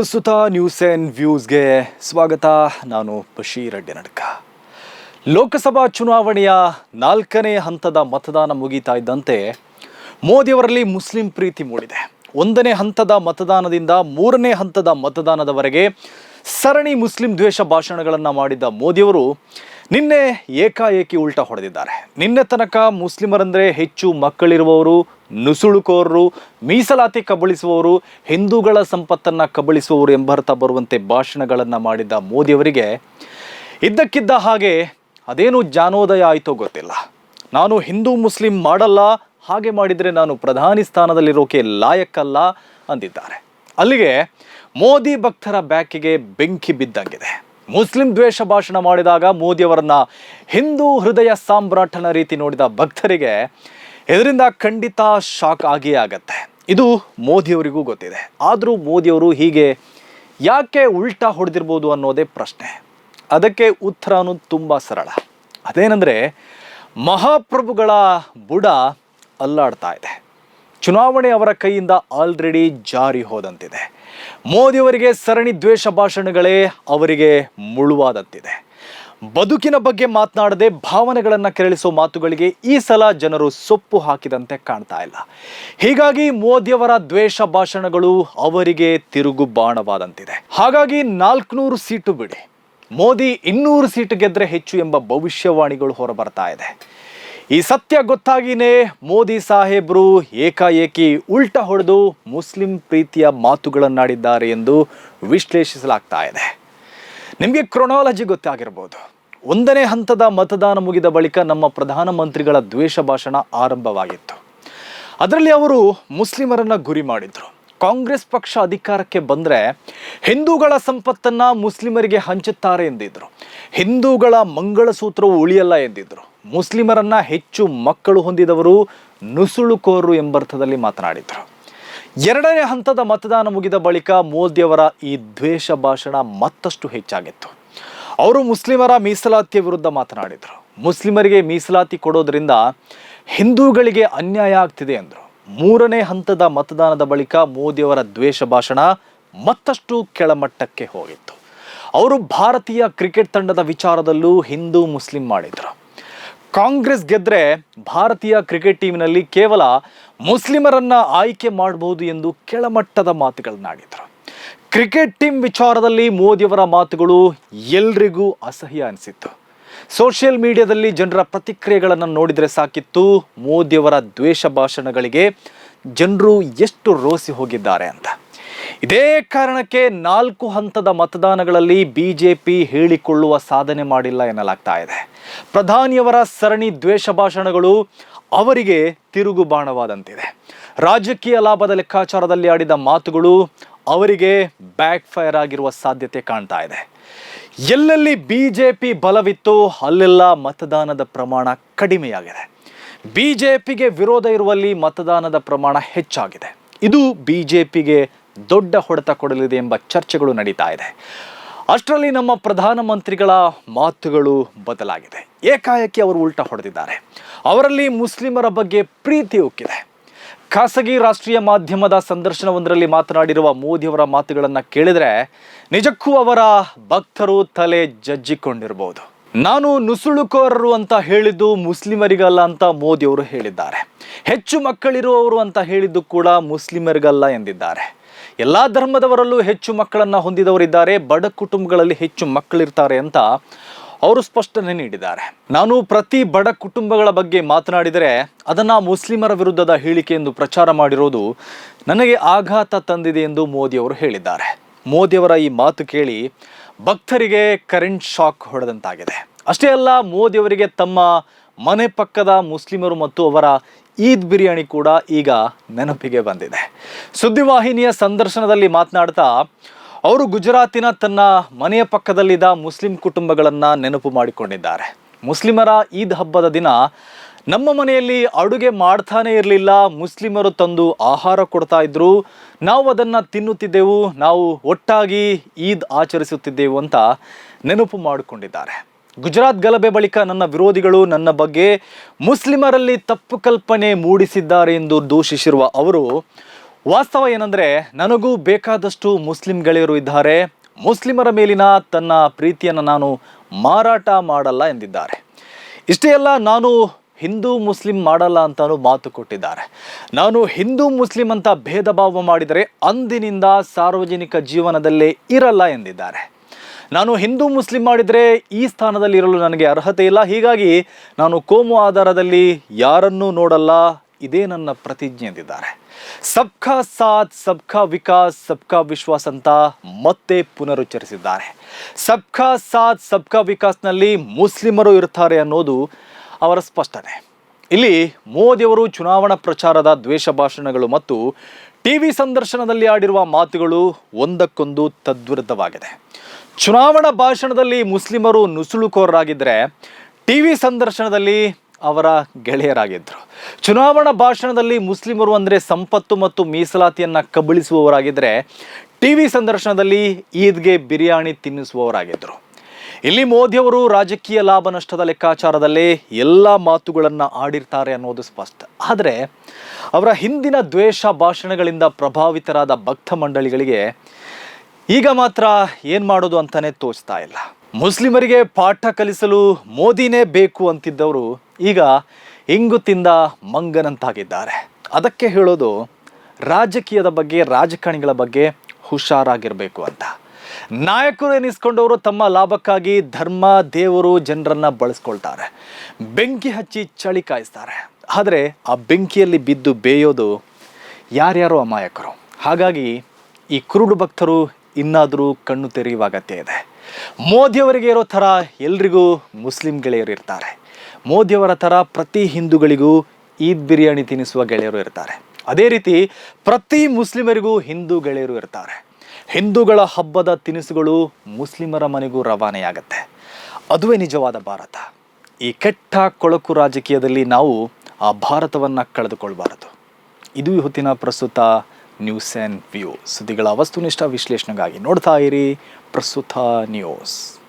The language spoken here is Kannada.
ಪ್ರಸ್ತುತ ನ್ಯೂಸ್ ಆ್ಯಂಡ್ ವ್ಯೂಸ್ಗೆ ಸ್ವಾಗತ. ನಾನು ಬಶೀರ್ ಅಡ್ಡಿ ನಡ್ಕ ಲೋಕಸಭಾ ಚುನಾವಣೆಯ ನಾಲ್ಕನೇ ಹಂತದ ಮತದಾನ ಮುಗೀತಾ ಇದ್ದಂತೆ ಮೋದಿಯವರಲ್ಲಿ ಮುಸ್ಲಿಂ ಪ್ರೀತಿ ಮೂಡಿದೆ. ಒಂದನೇ ಹಂತದ ಮತದಾನದಿಂದ ಮೂರನೇ ಹಂತದ ಮತದಾನದವರೆಗೆ ಸರಣಿ ಮುಸ್ಲಿಂ ದ್ವೇಷ ಭಾಷಣಗಳನ್ನು ಮಾಡಿದ್ದ ಮೋದಿಯವರು ನಿನ್ನೆ ಏಕಾಏಕಿ ಉಲ್ಟಾ ಹೊಡೆದಿದ್ದಾರೆ. ನಿನ್ನೆ ತನಕ ಮುಸ್ಲಿಮರಂದರೆ ಹೆಚ್ಚು ಮಕ್ಕಳಿರುವವರು ನುಸುಳುಕೋರರು, ಮೀಸಲಾತಿ ಕಬಳಿಸುವವರು, ಹಿಂದೂಗಳ ಸಂಪತ್ತನ್ನು ಕಬಳಿಸುವವರು ಎಂಬರ್ಥ ಬರುವಂತೆ ಭಾಷಣಗಳನ್ನು ಮಾಡಿದ್ದ ಮೋದಿಯವರಿಗೆ ಇದ್ದಕ್ಕಿದ್ದ ಹಾಗೆ ಅದೇನು ಜಾನೋದಯ ಆಯಿತೋ ಗೊತ್ತಿಲ್ಲ. ನಾನು ಹಿಂದೂ ಮುಸ್ಲಿಂ ಮಾಡಲ್ಲ, ಹಾಗೆ ಮಾಡಿದರೆ ನಾನು ಪ್ರಧಾನಿ ಸ್ಥಾನದಲ್ಲಿರೋಕೆ ಲಾಯಕ್ಕಲ್ಲ ಅಂದಿದ್ದಾರೆ. ಅಲ್ಲಿಗೆ ಮೋದಿ ಭಕ್ತರ ಬ್ಯಾಕಿಗೆ ಬೆಂಕಿ ಬಿದ್ದಂಗಿದೆ. ಮುಸ್ಲಿಂ ದ್ವೇಷ ಭಾಷಣ ಮಾಡಿದಾಗ ಮೋದಿಯವರನ್ನ ಹಿಂದೂ ಹೃದಯ ಸಾಮ್ರಾಟನ ರೀತಿ ನೋಡಿದ ಭಕ್ತರಿಗೆ ಇದರಿಂದ ಖಂಡಿತ ಶಾಕ್ ಆಗಿಯೇ ಆಗತ್ತೆ. ಇದು ಮೋದಿಯವರಿಗೂ ಗೊತ್ತಿದೆ. ಆದರೂ ಮೋದಿಯವರು ಹೀಗೆ ಯಾಕೆ ಉಲ್ಟಾ ಹೊಡೆದಿರ್ಬೋದು ಅನ್ನೋದೇ ಪ್ರಶ್ನೆ. ಅದಕ್ಕೆ ಉತ್ತರ ಅನ್ನೋದು ತುಂಬ ಸರಳ. ಅದೇನೆಂದರೆ ಮಹಾಪ್ರಭುಗಳ ಬುಡ ಅಲ್ಲಾಡ್ತಾ ಇದೆ. ಚುನಾವಣೆ ಅವರ ಕೈಯಿಂದ ಆಲ್ರೆಡಿ ಜಾರಿ ಹೋದಂತಿದೆ. ಮೋದಿಯವರಿಗೆ ಸರಣಿ ದ್ವೇಷ ಭಾಷಣಗಳೇ ಅವರಿಗೆ ಮುಳುವಾದಂತಿದೆ. ಬದುಕಿನ ಬಗ್ಗೆ ಮಾತನಾಡದೆ ಭಾವನೆಗಳನ್ನು ಕೆರಳಿಸೋ ಮಾತುಗಳಿಗೆ ಈ ಸಲ ಜನರು ಸೊಪ್ಪು ಹಾಕಿದಂತೆ ಕಾಣ್ತಾ ಇಲ್ಲ. ಹೀಗಾಗಿ ಮೋದಿಯವರ ದ್ವೇಷ ಭಾಷಣಗಳು ಅವರಿಗೆ ತಿರುಗು ಬಾಣವಾದಂತಿದೆ. ಹಾಗಾಗಿ ನಾಲ್ಕುನೂರು ಸೀಟು ಬಿಡಿ. ಮೋದಿ ಇನ್ನೂರು ಸೀಟು ಗೆದ್ರೆ ಹೆಚ್ಚು ಎಂಬ ಭವಿಷ್ಯವಾಣಿಗಳು ಹೊರಬರ್ತಾ ಇದೆ. ಈ ಸತ್ಯ ಗೊತ್ತಾಗಿನೇ ಮೋದಿ ಸಾಹೇಬ್ರು ಏಕಾಏಕಿ ಉಲ್ಟ ಹೊಡೆದು ಮುಸ್ಲಿಂ ಪ್ರೀತಿಯ ಮಾತುಗಳನ್ನಾಡಿದ್ದಾರೆ ಎಂದು ವಿಶ್ಲೇಷಿಸಲಾಗ್ತಾ ಇದೆ. ನಿಮಗೆ ಕ್ರೊನಾಲಜಿ ಗೊತ್ತಾಗಿರ್ಬೋದು. ಒಂದನೇ ಹಂತದ ಮತದಾನ ಮುಗಿದ ಬಳಿಕ ನಮ್ಮ ಪ್ರಧಾನಮಂತ್ರಿಗಳ ದ್ವೇಷ ಭಾಷಣ ಆರಂಭವಾಗಿತ್ತು. ಅದರಲ್ಲಿ ಅವರು ಮುಸ್ಲಿಮರನ್ನು ಗುರಿ ಮಾಡಿದ್ರು. ಕಾಂಗ್ರೆಸ್ ಪಕ್ಷ ಅಧಿಕಾರಕ್ಕೆ ಬಂದರೆ ಹಿಂದೂಗಳ ಸಂಪತ್ತನ್ನು ಮುಸ್ಲಿಮರಿಗೆ ಹಂಚುತ್ತಾರೆ ಎಂದಿದ್ದರು ಹಿಂದೂಗಳ ಮಂಗಳಸೂತ್ರವು ಉಳಿಯಲ್ಲ ಎಂದಿದ್ದರು ಮುಸ್ಲಿಮರನ್ನು ಹೆಚ್ಚು ಮಕ್ಕಳು ಹೊಂದಿದವರು ನುಸುಳುಕೋರು ಎಂಬರ್ಥದಲ್ಲಿ ಮಾತನಾಡಿದ್ರು. ಎರಡನೇ ಹಂತದ ಮತದಾನ ಮುಗಿದ ಬಳಿಕ ಮೋದಿಯವರ ಈ ದ್ವೇಷ ಭಾಷಣ ಮತ್ತಷ್ಟು ಹೆಚ್ಚಾಗಿತ್ತು. ಅವರು ಮುಸ್ಲಿಮರ ಮೀಸಲಾತಿಯ ವಿರುದ್ಧ ಮಾತನಾಡಿದರು. ಮುಸ್ಲಿಮರಿಗೆ ಮೀಸಲಾತಿ ಕೊಡೋದ್ರಿಂದ ಹಿಂದೂಗಳಿಗೆ ಅನ್ಯಾಯ ಆಗ್ತಿದೆ ಎಂದರು. ಮೂರನೇ ಹಂತದ ಮತದಾನದ ಬಳಿಕ ಮೋದಿಯವರ ದ್ವೇಷ ಭಾಷಣ ಮತ್ತಷ್ಟು ಕೆಳಮಟ್ಟಕ್ಕೆ ಹೋಗಿತ್ತು. ಅವರು ಭಾರತೀಯ ಕ್ರಿಕೆಟ್ ತಂಡದ ವಿಚಾರದಲ್ಲೂ ಹಿಂದೂ ಮುಸ್ಲಿಂ ಮಾಡಿದರು. ಕಾಂಗ್ರೆಸ್ ಗೆದ್ರೆ ಭಾರತೀಯ ಕ್ರಿಕೆಟ್ ಟೀಮಿನಲ್ಲಿ ಕೇವಲ ಮುಸ್ಲಿಮರನ್ನ ಆಯ್ಕೆ ಮಾಡಬಹುದು ಎಂದು ಕೆಳಮಟ್ಟದ ಮಾತುಗಳನ್ನಾಡಿದರು. ಕ್ರಿಕೆಟ್ ಟೀಮ್ ವಿಚಾರದಲ್ಲಿ ಮೋದಿಯವರ ಮಾತುಗಳು ಎಲ್ರಿಗೂ ಅಸಹ್ಯ ಅನಿಸಿತ್ತು. ಸೋಷಿಯಲ್ ಮೀಡಿಯಾದಲ್ಲಿ ಜನರ ಪ್ರತಿಕ್ರಿಯೆಗಳನ್ನು ನೋಡಿದರೆ ಸಾಕಿತ್ತು, ಮೋದಿಯವರ ದ್ವೇಷ ಭಾಷಣಗಳಿಗೆ ಜನರು ಎಷ್ಟು ರೋಸಿ ಹೋಗಿದ್ದಾರೆ ಅಂತ. ಇದೇ ಕಾರಣಕ್ಕೆ ನಾಲ್ಕು ಹಂತದ ಮತದಾನಗಳಲ್ಲಿ ಬಿಜೆಪಿ ಹೇಳಿಕೊಳ್ಳುವ ಸಾಧನೆ ಮಾಡಿಲ್ಲ ಎನ್ನಲಾಗ್ತಾ ಇದೆ. ಪ್ರಧಾನಿಯವರ ಸರಣಿ ದ್ವೇಷ ಭಾಷಣಗಳು ಅವರಿಗೆ ತಿರುಗು ಬಾಣವಾದಂತಿದೆ. ರಾಜಕೀಯ ಲಾಭದ ಲೆಕ್ಕಾಚಾರದಲ್ಲಿ ಆಡಿದ ಮಾತುಗಳು ಅವರಿಗೆ ಬ್ಯಾಕ್ ಫೈರ್ ಆಗಿರುವ ಸಾಧ್ಯತೆ ಕಾಣ್ತಾ ಇದೆ. ಎಲ್ಲೆಲ್ಲಿ ಬಿ ಜೆ ಪಿ ಬಲವಿತ್ತು ಅಲ್ಲೆಲ್ಲ ಮತದಾನದ ಪ್ರಮಾಣ ಕಡಿಮೆಯಾಗಿದೆ. ಬಿ ಜೆ ಪಿಗೆ ವಿರೋಧ ಇರುವಲ್ಲಿ ಮತದಾನದ ಪ್ರಮಾಣ ಹೆಚ್ಚಾಗಿದೆ. ಇದು ಬಿ ಜೆ ಪಿಗೆ ದೊಡ್ಡ ಹೊಡೆತ ಕೊಡಲಿದೆ ಎಂಬ ಚರ್ಚೆಗಳು ನಡೀತಾ ಇದೆ. ಅಷ್ಟರಲ್ಲಿ ನಮ್ಮ ಪ್ರಧಾನಮಂತ್ರಿಗಳ ಮಾತುಗಳು ಬದಲಾಗಿದೆ. ಏಕಾಏಕಿ ಅವರು ಉಲ್ಟಾ ಹೊಡೆದಿದ್ದಾರೆ. ಅವರಲ್ಲಿ ಮುಸ್ಲಿಮರ ಬಗ್ಗೆ ಪ್ರೀತಿ ಉಕ್ಕಿದೆ. ಖಾಸಗಿ ರಾಷ್ಟ್ರೀಯ ಮಾಧ್ಯಮದ ಸಂದರ್ಶನವೊಂದರಲ್ಲಿ ಮಾತನಾಡಿರುವ ಮೋದಿಯವರ ಮಾತುಗಳನ್ನು ಕೇಳಿದರೆ ನಿಜಕ್ಕೂ ಅವರ ಭಕ್ತರು ತಲೆ ಜಜ್ಜಿಕೊಂಡಿರಬಹುದು ನಾನು ನುಸುಳುಕೋರರು ಅಂತ ಹೇಳಿದ್ದು ಮುಸ್ಲಿಮರಿಗಲ್ಲ ಅಂತ ಮೋದಿಯವರು ಹೇಳಿದ್ದಾರೆ. ಹೆಚ್ಚು ಮಕ್ಕಳಿರುವವರು ಅಂತ ಹೇಳಿದ್ದು ಕೂಡ ಮುಸ್ಲಿಮರಿಗಲ್ಲ ಎಂದಿದ್ದಾರೆ. ಎಲ್ಲ ಧರ್ಮದವರಲ್ಲೂ ಹೆಚ್ಚು ಮಕ್ಕಳನ್ನು ಹೊಂದಿದವರಿದ್ದಾರೆ, ಬಡ ಕುಟುಂಬಗಳಲ್ಲಿ ಹೆಚ್ಚು ಮಕ್ಕಳಿರ್ತಾರೆ ಅಂತ ಅವರು ಸ್ಪಷ್ಟನೆ ನೀಡಿದ್ದಾರೆ. ನಾನು ಪ್ರತಿ ಬಡ ಕುಟುಂಬಗಳ ಬಗ್ಗೆ ಮಾತನಾಡಿದರೆ ಅದನ್ನು ಮುಸ್ಲಿಮರ ವಿರುದ್ಧದ ಹೇಳಿಕೆ ಎಂದು ಪ್ರಚಾರ ಮಾಡಿರೋದು ನನಗೆ ಆಘಾತ ತಂದಿದೆ ಎಂದು ಮೋದಿಯವರು ಹೇಳಿದ್ದಾರೆ. ಮೋದಿಯವರ ಈ ಮಾತು ಕೇಳಿ ಭಕ್ತರಿಗೆ ಕರೆಂಟ್ ಶಾಕ್ ಹೊಡೆದಂತಾಗಿದೆ. ಅಷ್ಟೇ ಅಲ್ಲ ಮೋದಿಯವರಿಗೆ ತಮ್ಮ ಮನೆ ಪಕ್ಕದ ಮುಸ್ಲಿಮರು ಮತ್ತು ಅವರ ಈದ್ ಬಿರಿಯಾನಿ ಕೂಡ ಈಗ ನೆನಪಿಗೆ ಬಂದಿದೆ. ಸುದ್ದಿವಾಹಿನಿಯ ಸಂದರ್ಶನದಲ್ಲಿ ಮಾತನಾಡ್ತಾ, ಅವರು ಗುಜರಾತಿನ ತನ್ನ ಮನೆಯ ಪಕ್ಕದಲ್ಲಿದ್ದ ಮುಸ್ಲಿಂ ಕುಟುಂಬಗಳನ್ನು ನೆನಪು ಮಾಡಿಕೊಂಡಿದ್ದಾರೆ. ಮುಸ್ಲಿಮರ ಈದ್ ಹಬ್ಬದ ದಿನ ನಮ್ಮ ಮನೆಯಲ್ಲಿ ಅಡುಗೆ ಮಾಡ್ತಾನೆ ಇರಲಿಲ್ಲ, ಮುಸ್ಲಿಮರು ತಂದು ಆಹಾರ ಕೊಡ್ತಾ ಇದ್ರು, ನಾವು ಅದನ್ನು ತಿನ್ನುತ್ತಿದ್ದೆವು, ನಾವು ಒಟ್ಟಾಗಿ ಈದ್ ಆಚರಿಸುತ್ತಿದ್ದೆವು ಅಂತ ನೆನಪು ಮಾಡಿಕೊಂಡಿದ್ದಾರೆ. ಗುಜರಾತ್ ಗಲಭೆ ಬಳಿಕ ನನ್ನ ವಿರೋಧಿಗಳು ನನ್ನ ಬಗ್ಗೆ ಮುಸ್ಲಿಮರಲ್ಲಿ ತಪ್ಪು ಕಲ್ಪನೆ ಮೂಡಿಸಿದ್ದಾರೆ ಎಂದು ದೂಷಿಸಿರುವ ಅವರು, ವಾಸ್ತವ ಏನಂದ್ರೆ ನನಗೂ ಬೇಕಾದಷ್ಟು ಮುಸ್ಲಿಂ ಗೆಳೆಯರು ಇದ್ದಾರೆ. ಮುಸ್ಲಿಮರ ಮೇಲಿನ ತನ್ನ ಪ್ರೀತಿಯನ್ನು ನಾನು ಮಾರಾಟ ಮಾಡಲ್ಲ ಎಂದಿದ್ದಾರೆ. ಇಷ್ಟೇ ಅಲ್ಲ, ನಾನು ಹಿಂದೂ ಮುಸ್ಲಿಂ ಮಾಡಲ್ಲ ಅಂತಾನು ಮಾತು ಕೊಟ್ಟಿದ್ದಾರೆ. ನಾನು ಹಿಂದೂ ಮುಸ್ಲಿಂ ಅಂತ ಭೇದ ಭಾವ ಮಾಡಿದರೆ ಅಂದಿನಿಂದ ಸಾರ್ವಜನಿಕ ಜೀವನದಲ್ಲೇ ಇರಲ್ಲ ಎಂದಿದ್ದಾರೆ. ನಾನು ಹಿಂದೂ ಮುಸ್ಲಿಂ ಮಾಡಿದರೆ ಈ ಸ್ಥಾನದಲ್ಲಿ ಇರಲು ನನಗೆ ಅರ್ಹತೆ ಇಲ್ಲ. ಹೀಗಾಗಿ ನಾನು ಕೋಮು ಆಧಾರದಲ್ಲಿ ಯಾರನ್ನೂ ನೋಡಲ್ಲ, ಇದೇ ನನ್ನ ಪ್ರತಿಜ್ಞೆ ಎಂದಿದ್ದಾರೆ. ಸಬ್ಕಾ ಸಾಥ್, ಸಬ್ಕಾ ವಿಕಾಸ್, ಸಬ್ಕಾ ವಿಶ್ವಾಸ್ ಅಂತ ಮತ್ತೆ ಪುನರುಚ್ಚರಿಸಿದ್ದಾರೆ. ಸಬ್ಕಾ ಸಾಥ್, ಸಬ್ಕಾ ವಿಕಾಸ್ನಲ್ಲಿ ಮುಸ್ಲಿಮರು ಇರ್ತಾರೆ ಅನ್ನೋದು ಅವರ ಸ್ಪಷ್ಟನೆ. ಇಲ್ಲಿ ಮೋದಿಯವರು ಚುನಾವಣಾ ಪ್ರಚಾರದ ದ್ವೇಷ ಭಾಷಣಗಳು ಮತ್ತು ಟಿವಿ ಸಂದರ್ಶನದಲ್ಲಿ ಆಡಿರುವ ಮಾತುಗಳು ಒಂದಕ್ಕೊಂದು ತದ್ವಿರುದ್ಧವಾಗಿದೆ. ಚುನಾವಣಾ ಭಾಷಣದಲ್ಲಿ ಮುಸ್ಲಿಮರು ನುಸುಳುಕೋರರಾಗಿದ್ದರೆ ಟಿವಿ ಸಂದರ್ಶನದಲ್ಲಿ ಅವರ ಗೆಳೆಯರಾಗಿದ್ದರು ಚುನಾವಣಾ ಭಾಷಣದಲ್ಲಿ ಮುಸ್ಲಿಮರು ಅಂದರೆ ಸಂಪತ್ತು ಮತ್ತು ಮೀಸಲಾತಿಯನ್ನು ಕಬಳಿಸುವವರಾಗಿದ್ದರೆ ಟಿವಿ ಸಂದರ್ಶನದಲ್ಲಿ ಈದ್ಗೆ ಬಿರಿಯಾನಿ ತಿನ್ನಿಸುವವರಾಗಿದ್ದರು ಇಲ್ಲಿ ಮೋದಿಯವರು ರಾಜಕೀಯ ಲಾಭ ನಷ್ಟದ ಲೆಕ್ಕಾಚಾರದಲ್ಲಿ ಎಲ್ಲ ಮಾತುಗಳನ್ನು ಆಡಿರ್ತಾರೆ ಅನ್ನೋದು ಸ್ಪಷ್ಟ. ಆದರೆ ಅವರ ಹಿಂದಿನ ದ್ವೇಷ ಭಾಷಣಗಳಿಂದ ಪ್ರಭಾವಿತರಾದ ಭಕ್ತ ಮಂಡಳಿಗಳಿಗೆ ಈಗ ಮಾತ್ರ ಏನು ಮಾಡೋದು ಅಂತಾನೆ ತೋಚ್ತಾ ಇಲ್ಲ. ಮುಸ್ಲಿಮರಿಗೆ ಪಾಠ ಕಲಿಸಲು ಮೋದಿನೇ ಬೇಕು ಅಂತಿದ್ದವರು ಈಗ ಇಂಗು ತಿಂದ ಮಂಗನಂತಾಗಿದ್ದಾರೆ. ಅದಕ್ಕೆ ಹೇಳೋದು ರಾಜಕೀಯದ ಬಗ್ಗೆ, ರಾಜಕಾರಣಿಗಳ ಬಗ್ಗೆ ಹುಷಾರಾಗಿರಬೇಕು ಅಂತ. ನಾಯಕರು ಎನಿಸ್ಕೊಂಡವರು ತಮ್ಮ ಲಾಭಕ್ಕಾಗಿ ಧರ್ಮ, ದೇವರು ಜನರನ್ನ ಬಳಸ್ಕೊಳ್ತಾರೆ. ಬೆಂಕಿ ಹಚ್ಚಿ ಚಳಿ ಕಾಯಿಸ್ತಾರೆ. ಆದರೆ ಆ ಬೆಂಕಿಯಲ್ಲಿ ಬಿದ್ದು ಬೇಯೋದು ಯಾರ್ಯಾರು ಅಮಾಯಕರು? ಹಾಗಾಗಿ ಈ ಕುರುಡು ಭಕ್ತರು ಇನ್ನಾದರೂ ಕಣ್ಣು ತೆರೆಯುವ ಅಗತ್ಯ ಇದೆ. ಮೋದಿಯವರಿಗೆ ಇರೋ ಥರ ಎಲ್ರಿಗೂ ಮುಸ್ಲಿಂ ಗೆಳೆಯರು ಇರ್ತಾರೆ. ಮೋದಿಯವರ ಥರ ಪ್ರತಿ ಹಿಂದೂಗಳಿಗೂ ಈದ್ ಬಿರಿಯಾನಿ ತಿನ್ನಿಸುವ ಗೆಳೆಯರು ಇರ್ತಾರೆ. ಅದೇ ರೀತಿ ಪ್ರತಿ ಮುಸ್ಲಿಮರಿಗೂ ಹಿಂದೂ ಗೆಳೆಯರು ಇರ್ತಾರೆ. ಹಿಂದೂಗಳ ಹಬ್ಬದ ತಿನಿಸುಗಳು ಮುಸ್ಲಿಮರ ಮನೆಗೂ ರವಾನೆಯಾಗತ್ತೆ. ಅದುವೇ ನಿಜವಾದ ಭಾರತ. ಈ ಕೆಟ್ಟ ಕೊಳಕು ರಾಜಕೀಯದಲ್ಲಿ ನಾವು ಆ ಭಾರತವನ್ನು ಕಳೆದುಕೊಳ್ಬಾರದು. ಇದು ಇವತ್ತಿನ ಪ್ರಸ್ತುತ ನ್ಯೂಸ್ ಆ್ಯಂಡ್ ವ್ಯೂ. ಸುದ್ದಿಗಳ ವಸ್ತುನಿಷ್ಠ ವಿಶ್ಲೇಷಣೆಗಾಗಿ ನೋಡ್ತಾ ಇರಿ ಪ್ರಸ್ತುತ ನ್ಯೂಸ್.